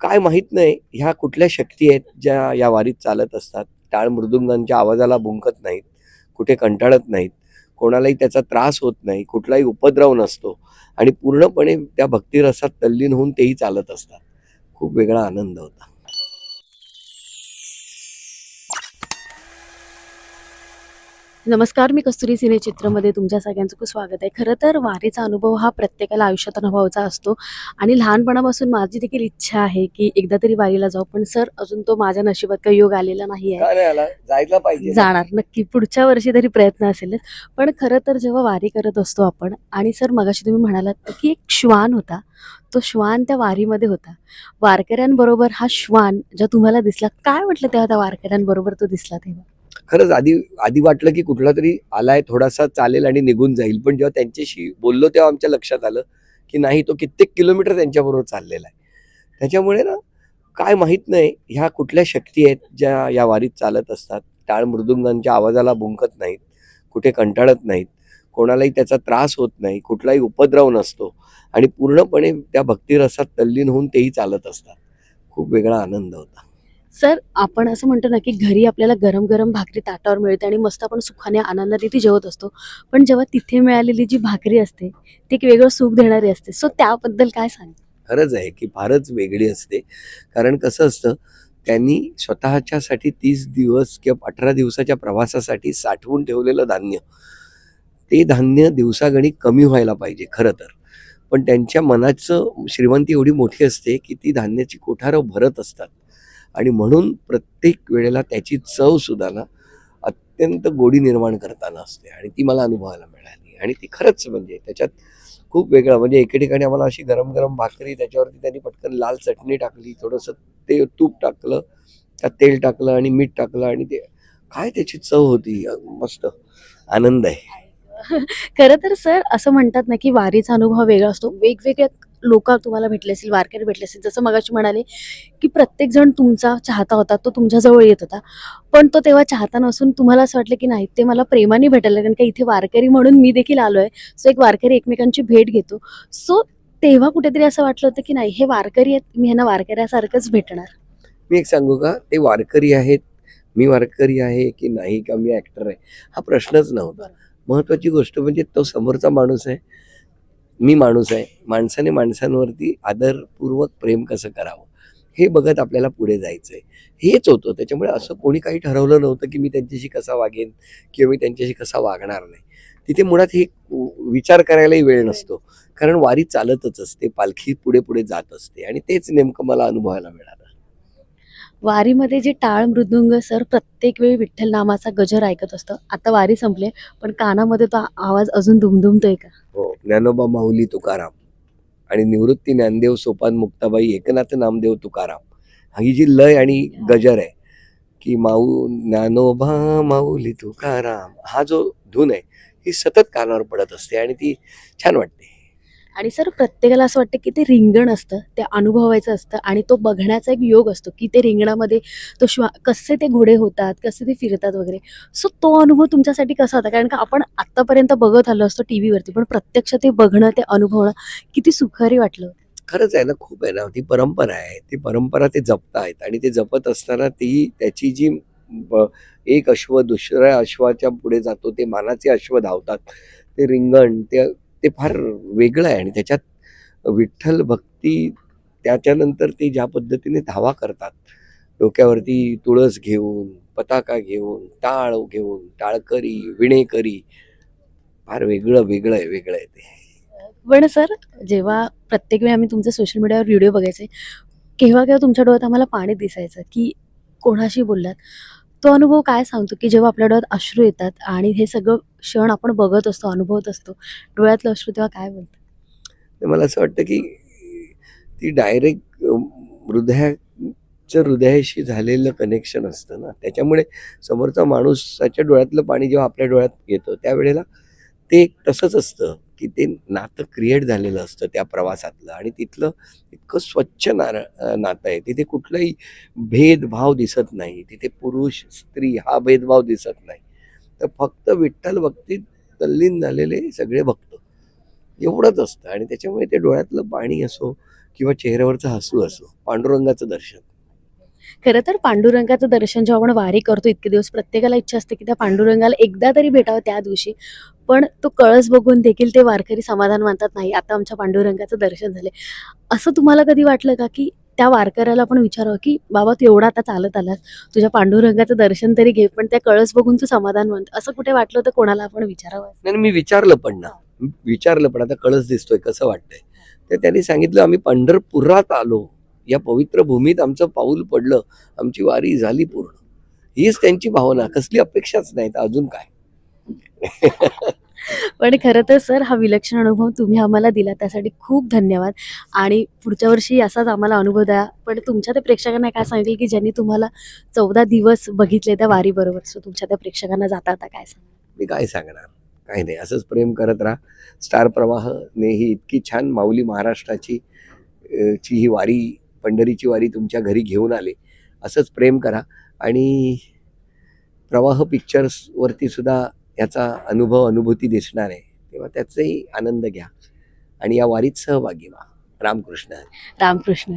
काय माहीत नाही ह्या कुठल्या शक्ती आहेत ज्या या वारीत चालत असतात. टाळ मृदुंगांच्या आवाजाला भुंकत नाहीत कुठे कंटाळत नाहीत कोणालाही त्याचा त्रास होत नाही कुठलाही उपद्रव नसतो आणि पूर्णपणे त्या भक्तिरसात तल्लीन होऊन तेही चालत असतात. खूप वेगळा आनंद होता. नमस्कार मी कस्तुरी सिनेचित्रमध्ये तुमच्या सगळ्यांचं खूप स्वागत आहे. खरं तर वारीचा अनुभव हा प्रत्येकाला आयुष्यात अनुभवायचा असतो आणि लहानपणापासून माझी देखील इच्छा आहे की एकदा तरी वारीला जाऊ पण सर अजून तो माझ्या नशिबात काही योग आलेला नाही आहे. जाणार नक्की पुढच्या वर्षी तरी प्रयत्न असेलच. पण खरं तर जेव्हा वारी करत असतो आपण आणि सर मगाशी तुम्ही म्हणालात की एक श्वान होता तो श्वान त्या वारीमध्ये होता. वारकऱ्यांबरोबर हा श्वान जेव्हा तुम्हाला दिसला काय वाटलं तेव्हा त्या वारकऱ्यांबरोबर तो दिसला तेव्हा? खरंच आधी आधी वाटलं की कुठला तरी आलाय थोडासा चालेल आणि निघून जाईल. पण जेव्हा त्यांच्याशी बोललो तेव्हा आमच्या लक्षात आलं की नाही तो कित्येक किलोमीटर त्यांच्याबरोबर चाललेला आहे. त्याच्यामुळे ना काय माहीत नाही ह्या कुठल्या शक्ती आहेत ज्या या वारीत चालत असतात. टाळ मृदुंगांच्या आवाजाला भुंकत नाहीत कुठे कंटाळत नाहीत कोणालाही त्याचा त्रास होत नाही कुठलाही उपद्रव नसतो आणि पूर्णपणे त्या भक्तिरसात तल्लीन होऊन तेही चालत असतात. खूप वेगळा आनंद होता. सर आपण असं म्हणतो ना की घरी आपल्याला गरम गरम भाकरी ताटावर मिळते आणि मस्त आपण सुखाने आनंदाने ती जेवत असतो. पण जेव्हा तिथे मिळालेली जी भाकरी असते ती एक वेगळं सुख देणारी असते. सो त्याबद्दल काय सांग खरंच आहे की फारच वेगळी असते. कारण कसं असतं त्यांनी स्वतःच्यासाठी तीस दिवस किंवा अठरा दिवसाच्या प्रवासासाठी साठवून ठेवलेलं धान्य. ते धान्य दिवसागणी कमी व्हायला पाहिजे खरं तर. पण त्यांच्या मनाचं श्रीमंती एवढी मोठी असते की ती धान्याची कोठारं भरत असतात. आणि म्हणून प्रत्येक वेळेला त्याची चव सुद्धा ना अत्यंत गोडी निर्माण करताना असते आणि ती मला अनुभवायला मिळाली. आणि ती खरंच म्हणजे त्याच्यात खूप वेगळं म्हणजे एके ठिकाणी आम्हाला अशी गरम गरम भाकरी त्याच्यावरती त्यांनी पटकन लाल चटणी टाकली थोडंसं ते तूप टाकलं त्यात तेल टाकलं आणि मीठ टाकलं आणि ते काय त्याची चव होती? मस्त आनंद आहे. खरं तर सर असं म्हणतात ना की वारीचा अनुभव वेगळा असतो. वेगवेगळ्या लोक तुम्हाला भेटले असतील वारकरी भेटले असतील जसं मगाशी म्हणाले की प्रत्येक जण तुमचा चाहता होता तो तुमच्याजवळ येत होता. पण तो तेव्हा चाहता नसून तुम्हाला असं वाटलं की नाही ते मला प्रेमाने भेटायला कारण का इथे वारकरी म्हणून मी देखील आलोय. सो एक वारकरी एकमेकांची भेट घेतो. सो तेव्हा कुठेतरी असं वाटलं होतं की नाही हे वारकरी आहेत मी ह्यांना वारकऱ्यासारखंच भेटणार. मी एक सांगू का ते वारकरी आहेत मी वारकरी आहे की नाही का मी ऍक्टर आहे हा प्रश्नच नव्हता. महत्वाची गोष्ट म्हणजे तो समोरचा माणूस आहे मी माणूस आहे. माणसाने माणसांवरती आदरपूर्वक प्रेम कसं करावं? हे बघत आपल्याला पुढे जायचं आहे हेच होतं. त्याच्यामुळे असं कोणी काही ठरवलं नव्हतं की मी त्यांच्याशी कसा वागेन किंवा मी त्यांच्याशी कसा वागणार नाही. तिथे मुळात हे विचार करायलाही वेळ नसतो. कारण वारी चालतच असते. पालखी पुढे पुढे जात असते. आणि तेच नेमकं मला अनुभवायला मिळालं. वारीमध्ये जे टाळ मृदुंग सर प्रत्येक वेळी विठ्ठल नामाचा गजर ऐकत असतं. आता वारी संपले पण कानामध्ये तो आवाज अजून दुमदुमतोय का? हो. ज्ञानोबा माऊली तुकाराम आणि निवृत्ती ज्ञानदेव सोपान मुक्ताबाई एकनाथ नामदेव तुकाराम. ही जी लय आणि गजर आहे की माऊ ज्ञानोबा माऊली तुकाराम हा जो धून आहे ही सतत कानावर पडत असते आणि ती छान वाटते. आणि सर प्रत्येकाला असं वाटतं की ते रिंगण असतं ते अनुभवायचं असतं आणि तो बघण्याचा एक योग असतो की ते रिंगणामध्ये तो श्वा कसे ते घोडे होतात कसे ते फिरतात वगैरे. सो तो अनुभव तुमच्यासाठी कसा होता? कारण का आपण आत्तापर्यंत बघत आलो असतो टी व्हीवरती पण प्रत्यक्ष ते बघणं ते अनुभवणं किती सुखारी वाटलं. खरंच आहे ना खूप आहे ना ती परंपरा आहे. ती परंपरा ते जपतायत आणि ते जपत असताना ती त्याची जी ब- एक अश्व दुसऱ्या अश्वाच्या पुढे जातो ते मानाचे अश्व धावतात. ते रिंगण ते ते फार वेगळं आहे आणि त्याच्यात विठ्ठल भक्ती त्याच्यानंतर ते ज्या पद्धतीने धावा करतात. डोक्यावरती तुळस घेऊन पताका घेऊन टाळ घेऊन टाळकरी विणेकरी फार वेगळं वेगळं आहे वेगळं आहे ते. पण सर जेव्हा प्रत्येक वेळी आम्ही तुमचे सोशल मीडियावर व्हिडिओ बघायचे केव्हा केव्हा तुमच्या डोळ्यात आम्हाला पाणी दिसायचं की कोणाशी बोललात? तो अनुभव काय सांगतो की जेव्हा आपल्या डोळ्यात अश्रू येतात आणि हे सगळं क्षण आपण बघत असतो अनुभवत असतो. डोळ्यातलं अश्रू तेव्हा काय बोलतं मला असं वाटतं की ती डायरेक्ट हृदयाच्या हृदयाशी झालेलं कनेक्शन असतं ना. त्याच्यामुळे समोरचा माणूसाच्या डोळ्यातलं पाणी जेव्हा आपल्या डोळ्यात येतं त्यावेळेला ते तसंच असतं की ते नातं क्रिएट झालेलं असतं त्या प्रवासातलं. आणि तिथलं इतकं स्वच्छ नार नातं आहे. तिथे कुठलाही भेदभाव दिसत नाही. तिथे पुरुष स्त्री हा भेदभाव दिसत नाही. तर फक्त विठ्ठल भक्तीत तल्लीन झालेले सगळे भक्त. एवढंच असतं आणि त्याच्यामुळे ते डोळ्यातलं पाणी असो किंवा चेहऱ्यावरचं हसू असो पांडुरंगाचं दर्शन. खरं तर पांडुरंगाचं दर्शन जेव्हा आपण वारी करतो इतके दिवस प्रत्येकाला इच्छा असते की त्या पांडुरंगाला एकदा तरी भेटावं त्या दिवशी. पण तो कळस बघून देखील ते वारकरी समाधान मानतात नाही आता आमच्या पांडुरंगाचं दर्शन झाले असं तुम्हाला कधी वाटलं का की त्या वारकऱ्याला आपण विचारावं की बाबा तू एवढा आता चालत आलास तुझ्या पांडुरंगाचं दर्शन तरी घे पण त्या कळस बघून तू समाधान मानतो असं कुठे वाटलं तर कोणाला आपण विचारावं? नाही मी विचारलं पण ना. विचारलं पण आता कळस दिसतोय कसं वाटतंय? तर त्यांनी सांगितलं आम्ही पंढरपुरात आलो. या पवित्र भूमीत आमचं पाऊल पडलं आमची वारी झाली पूर्ण. हीच त्यांची भावना. कसली अपेक्षाच नाही तर अजून काय? पण खरं तर सर हा विलक्षण अनुभव तुम्ही आम्हाला दिला. त्यासाठी खूप धन्यवाद. आणि पुढच्या वर्षी असाच आम्हाला अनुभव द्या. पण तुमच्या त्या प्रेक्षकांना काय सांगेल की ज्यांनी तुम्हाला चौदा दिवस बघितले त्या वारीबरोबर? सो तुमच्या त्या प्रेक्षकांना जाता आता काय सांग मी काय सांगणार? काही नाही. असंच प्रेम करत राहा. स्टार प्रवाहने ही इतकी छान माऊली महाराष्ट्राची ची ही वारी पंढरीची वारी तुमच्या घरी घेऊन आले असंच प्रेम करा. आणि प्रवाह पिक्चर्सवरती सुद्धा याचा अनुभव अनुभूती दिसणार आहे. तेव्हा त्याचाही आनंद घ्या. आणि या वारीत सहभागी व्हा. रामकृष्ण रामकृष्ण